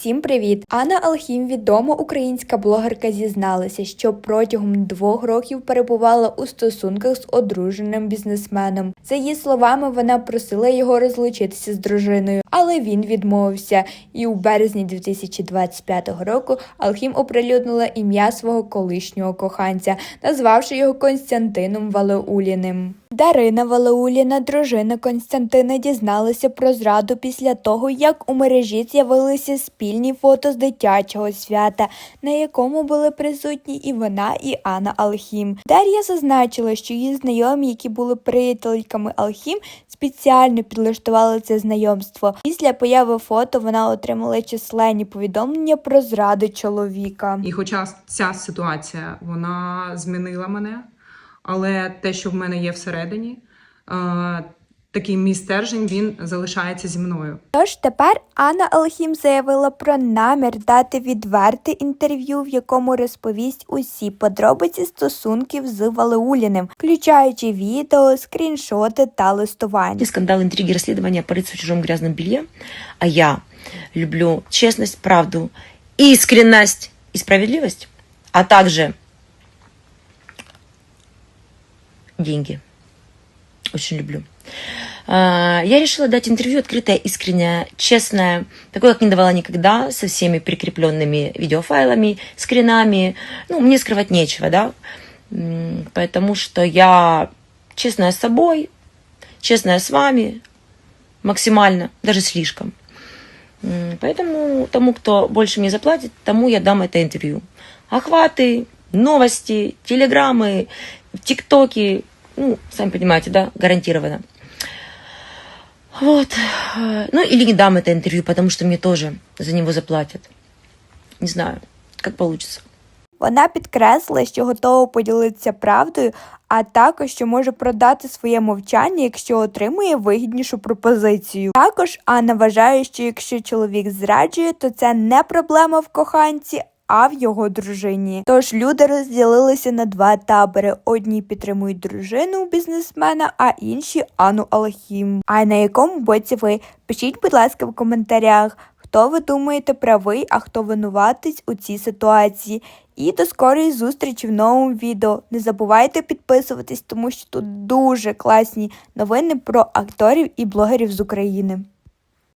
Всім привіт! Анна Алхім, відома українська блогерка, зізналася, що протягом двох років перебувала у стосунках з одруженим бізнесменом. За її словами, вона просила його розлучитися з дружиною, але він відмовився. І у березні 2025 року Алхім оприлюднила ім'я свого колишнього коханця, назвавши його Константином Валеуліним. Дарина Валеуліна, дружина Константина, дізналася про зраду після того, як у мережі з'явилися спільні фото з дитячого свята, на якому були присутні і вона, і Анна Алхім. Дар'я зазначила, що її знайомі, які були приятельками Алхім, спеціально підлаштували це знайомство. Після появи фото вона отримала численні повідомлення про зраду чоловіка. І хоча ця ситуація вона змінила мене, але те, що в мене є всередині, е, такий мій стержень, він залишається зі мною. Тож тепер Анна Алхім заявила про намір дати відверте інтерв'ю, в якому розповість усі подробиці стосунків з Валеуліним, включаючи відео, скріншоти та листування. Скандал, интриги, расследования, порыться в чужом грязном белье. А я люблю честность, правду, искренность и справедливость, а также деньги. Очень люблю. А, Я решила дать интервью открытое, искреннее, честное, такое, как не давала никогда, со всеми прикрепленными видеофайлами, скринами. Ну, мне скрывать нечего, да, потому что я честная с собой, честная с вами, максимально, даже слишком. Поэтому тому, кто больше мне заплатит, тому я дам это интервью. Охваты, новости, телеграммы, тиктоки, ну, сами понимаете, да, гарантированно. Вот. Ну, или не дам это интервью, потому что мне тоже за него заплатят. Не знаю, как получится. Вона підкреслила, що готова поділитися правдою, а також що може продати своє мовчання, якщо отримує вигіднішу пропозицію. Також Анна вважає, що якщо чоловік зраджує, то це не проблема в коханці. А в його дружині. Тож люди розділилися на два табори: одні підтримують дружину бізнесмена, а інші Анну Алхім. А на якому боці ви? Пишіть, будь ласка, в коментарях. Хто ви думаєте правий, а хто винуватись у цій ситуації? І до скорої зустрічі в новому відео. Не забувайте підписуватись, тому що тут дуже класні новини про акторів і блогерів з України.